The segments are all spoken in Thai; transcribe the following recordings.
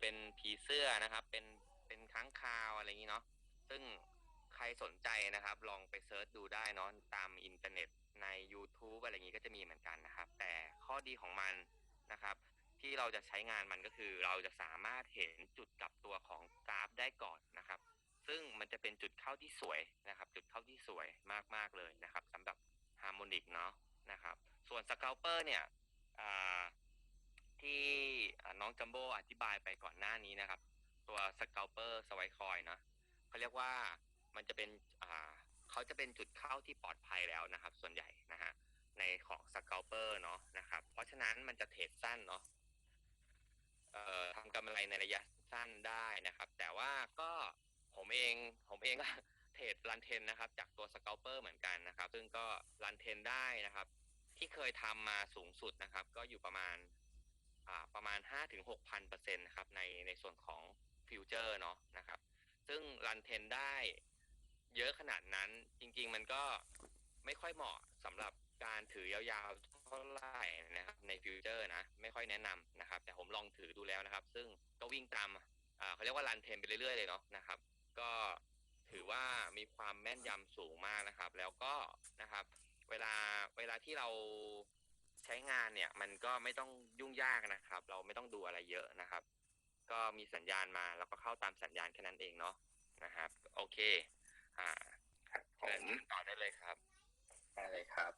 เป็นผีเสื้อนะครับ เป็นเป็นค้างคาวอะไรอย่างนี้เนาะซึ่งใครสนใจนะครับ ลองไปเซิร์ชดูได้เนาะตามอินเทอร์เน็ตใน YouTube อะไรอย่างนี้ก็จะมีเหมือนกันนะครับ แต่ข้อดีของมันนะครับ ที่เราจะใช้งานมันก็คือ เราจะสามารถเห็นจุดกลับตัวของกราฟได้ก่อนนะครับ ซึ่งมันจะเป็นจุดเข้าที่สวยนะครับ จุดเข้าที่สวยมากๆเลยนะครับสำหรับฮาร์โมนิกเนาะนะครับ ส่วนสเกลเปอร์เนี่ยอ่า ที่น้องจัมโบ้อธิบายไปก่อนหน้านี้นะครับ ตัวสเกลเปอร์สไวคอยเนาะเขาเรียกว่ามันจะเป็นอ่าเขาจะเป็นจุดเข้าที่ปลอดภัยแล้วนะครับ ส่วนใหญ่นะฮะในของสเกลเปอร์เนาะนะครับ เพราะฉะนั้นมันจะเทรดสั้นเนาะเอ่อทำกำไรในระยะสั้นได้นะครับ แต่ว่าก็ผมเองผมเองก็เทรดรันเทนนะครับ จากตัวสเกลเปอร์เหมือนกันนะครับ ซึ่งก็รันเทนได้นะครับ ที่เคยทำมาสูงสุดนะครับ ก็อยู่ประมาณ ประมาณห้าถึงหกพันเปอร์เซ็นต์นะครับในในส่วนของฟิวเจอร์เนาะนะครับ ซึ่งรันเทนได้เยอะขนาดนั้นจริง ๆ มันก็ไม่ค่อยเหมาะสำหรับการถือยาวๆเท่าไหร่นะครับในฟิวเจอร์นะ ไม่ค่อยแนะนำนะครับ แต่ผมลองถือดูแล้วนะครับ ซึ่งก็วิ่งตามอ่าเขาเรียกว่ารันเทนไปเรื่อยๆเลยเนาะนะครับ ก็ถือว่ามีความแม่นยำสูงมากนะครับ แล้วก็นะครับ เวลาเวลาที่เรา ใช้งานเนี่ย มันก็ไม่ต้องยุ่งยากนะครับ เราไม่ต้องดูอะไรเยอะนะครับ ก็มีสัญญาณมาแล้วก็เข้าตามสัญญาณแค่นั้นเองเนาะนะครับ โอเค อ่าครับผเชิญมต่อได้เลยครับได้เลยครับ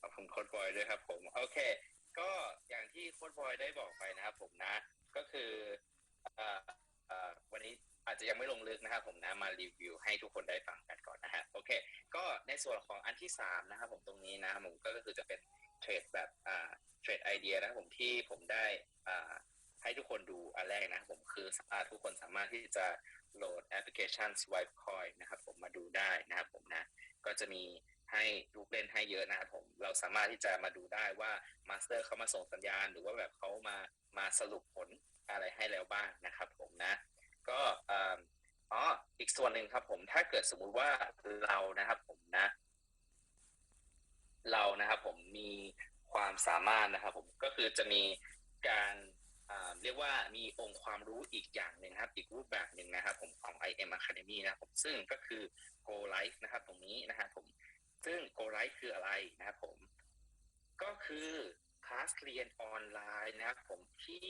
ขอบคุณโค้ดบอยด้วยครับ ผมโอเค ก็อย่างที่โค้ดบอยได้บอกไปนะครับ ผมนะ ก็คือเอ่อเอ่อวันนี้อาจจะยังไม่ลงลึกนะครับผมนะมารีวิวให้ทุกคนได้ฟังกันก่อนนะฮะโอเค ก็ในส่วนของอันที่สามนะครับผมตรงนี้นะครับผมก็คือารถที่จะโหลดแอปพลิเคชัน Swipe Coin นะครับผมมาดูได้นะครับผมนะก็จะมีให้ลูกเล่นให้เยอะนะครับผมเราสามารถที่จะมาดูได้ว่ามาสเตอร์เขามาส่งสัญญาณ หรือว่าแบบเขามามาสรุปผลอะไรให้แล้วบ้างนะครับผมนะ ก็อ่ออ๋ออีกส่วนหนึ่งครับผมถ้าเกิดสมมุติว่าเรานะครับผมนะ เรานะครับผมมีความสามารถนะครับผมก็คือจะมีการ เรียกว่ามีองค์ความรู้อีกอย่างหนึ่งครับ อีกรูปแบบหนึ่งนะครับ ผมของ IM Academy นะครับผมซึ่งก็คือ Go Live นะครับ ตรงนี้นะครับผมซึ่ง Go Live คืออะไรนะครับผม ก็คือคลาสเรียนออนไลน์นะครับผมที่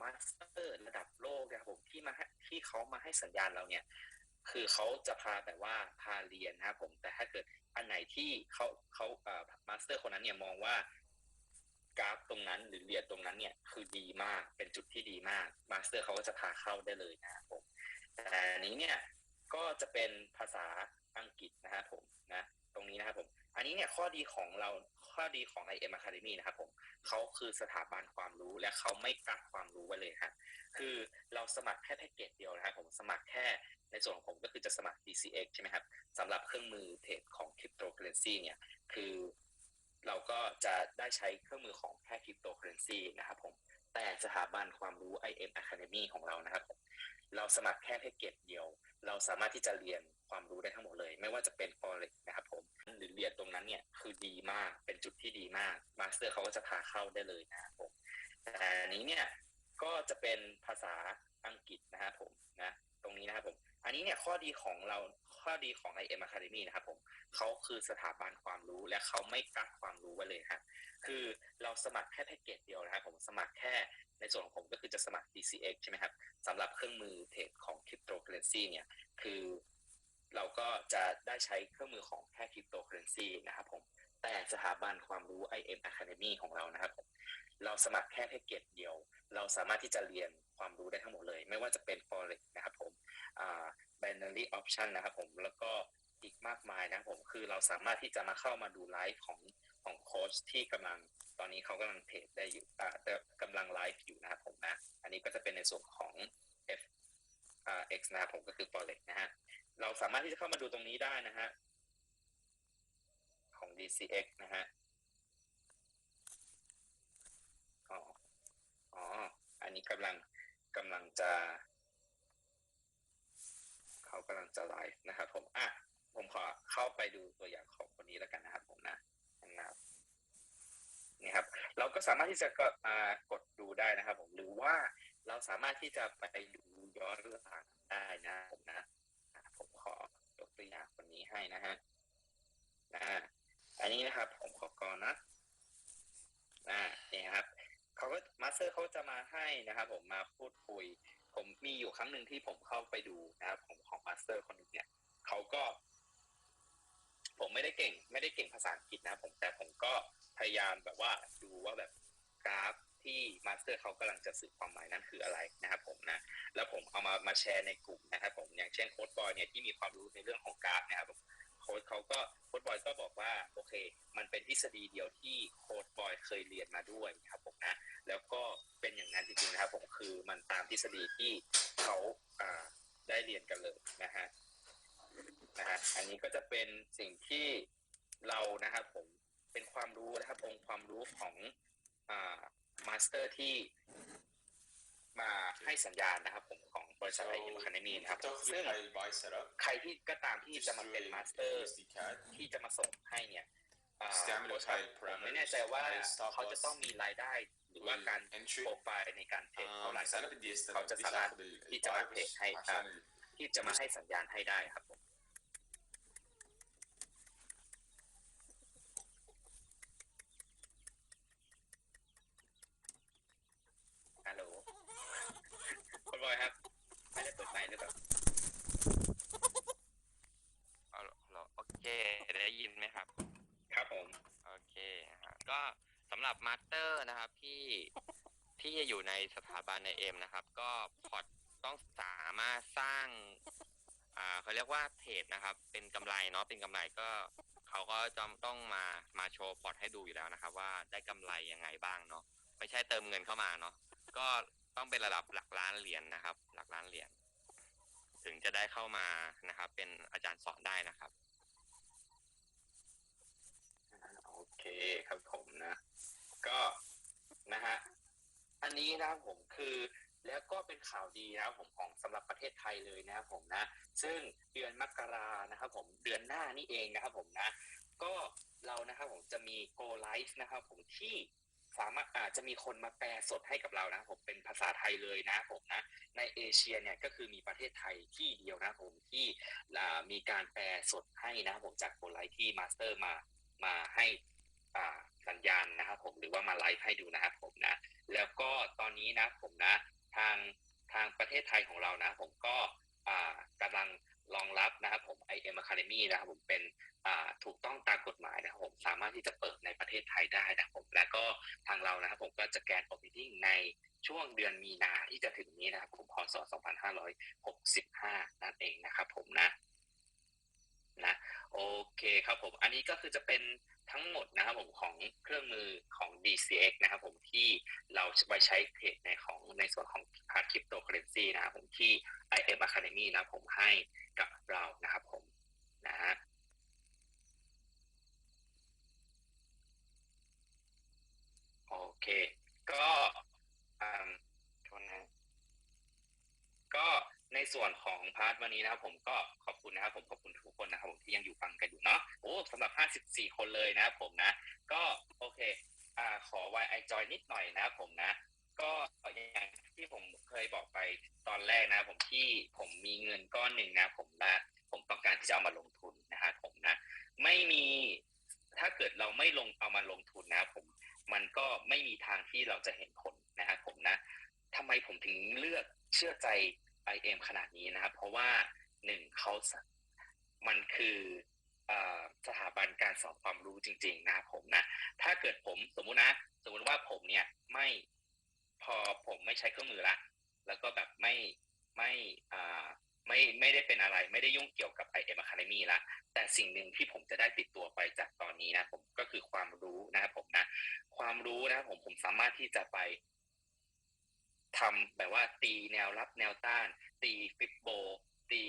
มาสเตอร์ระดับโลกนะครับผมที่มาให้ที่เขามาให้สัญญาณเราเนี่ย คือเขาจะพาแบบว่าพาเรียนนะครับผมแต่ถ้าเกิดอันไหนที่เขาเขาเอ่อมาสเตอร์คนนั้นเนี่ยมองว่า กราฟตรงนั้นหรือเรียนตรงนั้นเนี่ยคือดีมากเป็นจุดที่ดีมากมาสเตอร์เขาก็จะพาเข้าได้เลยนะครับผมแต่อันนี้เนี่ยก็จะเป็นภาษาอังกฤษนะครับผมนะตรงนี้นะครับผมอันนี้เนี่ยข้อดีของเราข้อดีของ IM Academy นะครับผมเขาคือสถาบันความรู้และเขาไม่กักความรู้ไว้เลยครับคือเราสมัครแค่แพ็กเกจเดียวนะครับผมสมัครแค่ในส่วนของผมก็คือจะสมัคร DCX ใช่ไหมครับสำหรับเครื่องมือเทรดของ Cryptocurrency เนี่ยคือ เราก็จะได้ใช้เครื่องมือของแค่ Cryptocurrency นะครับผมแต่สถาบันความรู้ IM Academy ของเรานะครับผมเราสมัครแค่แพ็กเกจเดียว เราสามารถที่จะเรียนความรู้ได้ทั้งหมดเลย ไม่ว่าจะเป็น forex นะครับผมหรือเรียนตรงนั้นเนี่ยคือดีมากเป็นจุดที่ดีมากมาสเตอร์เขาก็จะพาเข้าได้เลยนะครับผมแต่อันนี้เนี่ยก็จะเป็นภาษาอังกฤษนะครับผมนะตรงนี้นะครับผม อันนี้เนี่ยข้อดีของเรา ข้อดีของ IM Academy นะครับผมเขาคือสถาบันความรู้และเขาไม่กักความรู้ไว้เลยครับคือเราสมัครแค่แพ็กเกจเดียวนะครับผมสมัครแค่ในส่วนของผมก็คือจะสมัคร DCX ใช่ไหมครับสำหรับเครื่องมือเทรดของ Cryptocurrency เนี่ยคือเราก็จะได้ใช้เครื่องมือของแค่ Cryptocurrency นะครับผมแต่สถาบันความรู้ IM Academy ของเรานะครับผมเราสมัครแค่แพ็กเกจเดียว เราสามารถที่จะเรียนความรู้ได้ทั้งหมดเลย ไม่ว่าจะเป็น forex นะครับผม binary option นะครับผมแล้วก็อีกมากมายนะครับผมคือเราสามารถที่จะมาเข้ามาดูไลฟ์ของของโค้ชที่กำลังตอนนี้เขากำลังเทรดได้อยู่อ่าแต่กำลังไลฟ์อยู่นะครับผมนะ อันนี้ก็จะเป็นในส่วนของ F อ่า X นะครับผมก็คือ forex นะฮะเราสามารถที่จะเข้ามาดูตรงนี้ได้นะฮะของ DCX นะฮะอ๋ออ๋ออันนี้กำลังกำลังจะ กำลังจะไลฟ์นะครับผมอะผมขอเข้าไปดูตัวอย่างของคนนี้แล้วกันนะครับผมนะนะครับนี่ครับ เราก็สามารถที่จะกดกดดูได้นะครับผมหรือว่าเราสามารถที่จะไปดูย้อนหลังได้นะผมนะผมขอยกตัวอย่างคนนี้ให้นะฮะอ่าอันนี้นะครับ ผมขอก่อนนะอ่าเนี่ยครับเขาก็มาสเตอร์เขาจะมาให้นะครับ ผมมาพูดคุย ผมมีอยู่ครั้งหนึ่งที่ผมเข้าไปดูนะครับผมของมาสเตอร์คนหนึงเนี่ยเขาก็ ผมไม่ได้เก่ง ไม่ได้เก่งภาษาอังกฤษนะผมแต่ผมก็พยายามแบบว่าดูว่าแบบกราฟที่มาสเตอร์เขากำลังจะสื่อความหมายนั้นคืออะไรนะครับผมนะ แล้วผมเอามามาแชร์ในกลุ่มนะครับผมอย่างเช่นโค้ดบอยเนี่ยที่มีความรู้ในเรื่องของกราฟนะครับผม ค้ดเขาก็โค้ดบอยก็บอกว่าโอเค มันเป็นทฤษฎีเดียวที่โค้ดบอยเคยเรียนมาด้วยครับผมนะแล้วก็เป็นอย่างนั้นจริงๆนะครับผมคือมันตามทฤษฎีที่เขาได้เรียนกันเลยนะฮะนะฮะอันนี้ก็จะเป็นสิ่งที่เรานะครับผมเป็นความรู้นะครับองค์ความรู้ของอ่ามาสเตอร์ที่ มาให้สัญญาณนะครับผมของบริษัทไอเอ็มคาเนมีนะครับ talk ซึ่ง through how you buy setup. ใครที่ก็ตามที่ Just จะมา through เป็น a มาสเตอร์ USD CAD. ที่จะมาส่งให้เนี่ยอ่า Stamina ผม type ไม่แน่ใจว่า parameters, stop เขาจะต้องมีรายได้หรือว่าการ entry. โปรไฟล์ในการเทรดเท่า Um, ไหร่ setup in the How to standard. set up These are the ที่จะมาเทรด drivers ให้ครับ actually ที่จะมาให้สัญญาณให้ได้ครับผมฮัลโหลคุณบอยครับ ไม่ได้เปิดไมค์หรือเปล่า เอาเหรอโอเค ได้ยินไหมครับ ครับผม โอเคนะฮะก็สำหรับมาสเตอร์นะครับ ที่ที่จะอยู่ในสถาบันในเอ็มนะครับ ก็พอร์ตต้องสามารถสร้างอ่าเขาเรียกว่าเทรดนะครับ เป็นกำไรเนาะเป็นกำไรก็เขาก็จะต้องมามาโชว์พอร์ตให้ดูอยู่แล้วนะครับ ว่าได้กำไรยังไงบ้างเนาะไม่ใช่เติมเงินเข้ามาเนาะก็ต้องเป็นระดับหลักล้านเหรียญนะครับ หลักล้านเหรียญถึงจะได้เข้ามานะครับ เป็นอาจารย์สอนได้นะครับโอเคครับผมนะ ก็ นะฮะอันนี้นะครับผมคือแล้วก็เป็นข่าวดีนะครับผมของสำหรับประเทศไทยเลยนะครับผมนะ ซึ่งเดือนมกรานะครับผมเดือนหน้านี่เองนะครับผมนะ ก็เรานะครับผมจะมี Go Live นะครับผมที่สามารถอาจจะมีคนมาแปลสดให้กับเรานะผมเป็นภาษาไทยเลยนะผมนะ ในเอเชียเนี่ยก็คือมีประเทศไทยที่เดียวนะผมที่มีการแปลสดให้นะผมจาก Go Live ที่มาสเตอร์มามาให้อ่า หรือว่ามาไลฟ์ให้ดูนะครับผมนะ แล้วก็ตอนนี้นะผมนะทางทางประเทศไทยของเรานะ ผมก็กำลังรองรับนะครับผม IM Academy นะครับผมเป็นถูกต้องตามกฎหมายนะครับผมสามารถที่จะเปิดในประเทศไทยได้นะครับผมและก็ทางเรานะครับผมก็จะแกนโอปินิ่งในช่วงเดือนมีนาที่จะถึงนี้นะครับผมพศ 2565 นั่นเองนะครับผมนะนะโอเคครับผม อันนี้ก็คือจะเป็น ทั้งหมดนะครับผมของเครื่องมือของ DCX นะครับผมที่เราไว้ใช้เทรดในของในส่วนของพาคริปโตเคอเรนซีนะครับผมที่ IM Academy นะผมให้กับเรานะครับผมนะฮะโอเค ก็อืมโทษนะก็ ในส่วนของพาร์ทวันนี้นะครับผมก็ขอบคุณนะครับผมขอบคุณทุกคนนะครับผมที่ยังอยู่ฟังกันอยู่เนาะโอ้สำหรับ 54 คนเลยนะครับผมนะ ก็โอเคอ่าขอ YI Joy นิดหน่อยนะครับผมนะ ก็อย่างที่ผมเคยบอกไปตอนแรกนะ ผมที่ผมมีเงินก้อนหนึ่งนะ ผมนะผมต้องการที่จะเอามาลงทุนนะครับผมนะ ไม่มีถ้าเกิดเราไม่ลงเอามาลงทุนนะครับผม มันก็ไม่มีทางที่เราจะเห็นผลนะครับผมนะทำไมผมถึงเลือกเชื่อใจ IM ขนาดนี้นะครับ เพราะว่าหนึ่งเขามันคืออสถาบันการสอนความรู้จริง ๆ นะครับผมนะ ถ้าเกิดผมสมมุตินะ สมมุติว่าผมเนี่ยไม่พอผมไม่ใช้เครื่องมือละ แล้วก็แบบไม่ไม่อ่าไม่ไม่ได้เป็นอะไรไม่ได้ยุ่งเกี่ยวกับ IM Academy ละแต่สิ่งหนึ่งที่ผมจะได้ติดตัวไปจากตอนนี้นะผมก็คือความรู้นะครับผมนะ ความรู้นะผมผมสามารถที่จะไป ทำแบบว่าตีแนวรับแนวต้าน ตีฟิปโบ ตี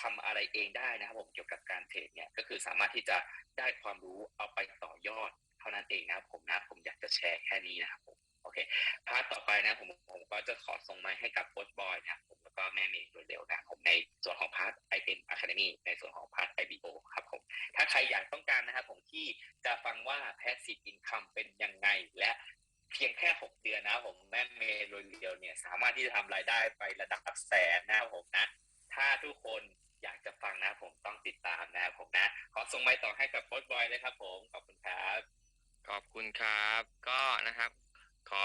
ทำอะไรเองได้นะครับผมเกี่ยวกับการเทรดเนี่ยก็คือสามารถที่จะได้ความรู้เอาไปต่อยอดเท่านั้นเองนะครับผมนะผมอยากจะแชร์แค่นี้นะครับผมโอเคพาร์ทต่อไปนะผมผมก็จะขอส่งไม้ให้กับโค้ชบอยนะผมแล้วก็แม่เมย์โดยเร็วนะผมในส่วนของพาร์ทไอเป็นอะคาเดมี่ในส่วนของพาร์ทไอบีโอครับผมถ้าใครอยากต้องการนะครับผมที่จะฟังว่า passive income เป็นยังไง และ เพียงแค่6เดือนนะผมแม่เมย์โดยเดียวเนี่ยสามารถที่จะทำรายได้ไประดับแสนนะผมนะ ถ้าทุกคนอยากจะฟังนะผมต้องติดตามนะครับผมนะ ขอส่งไม้ต่อให้กับโค้ชบอยเลยครับผม ขอบคุณครับ ขอบคุณครับ ก็นะครับ ขอ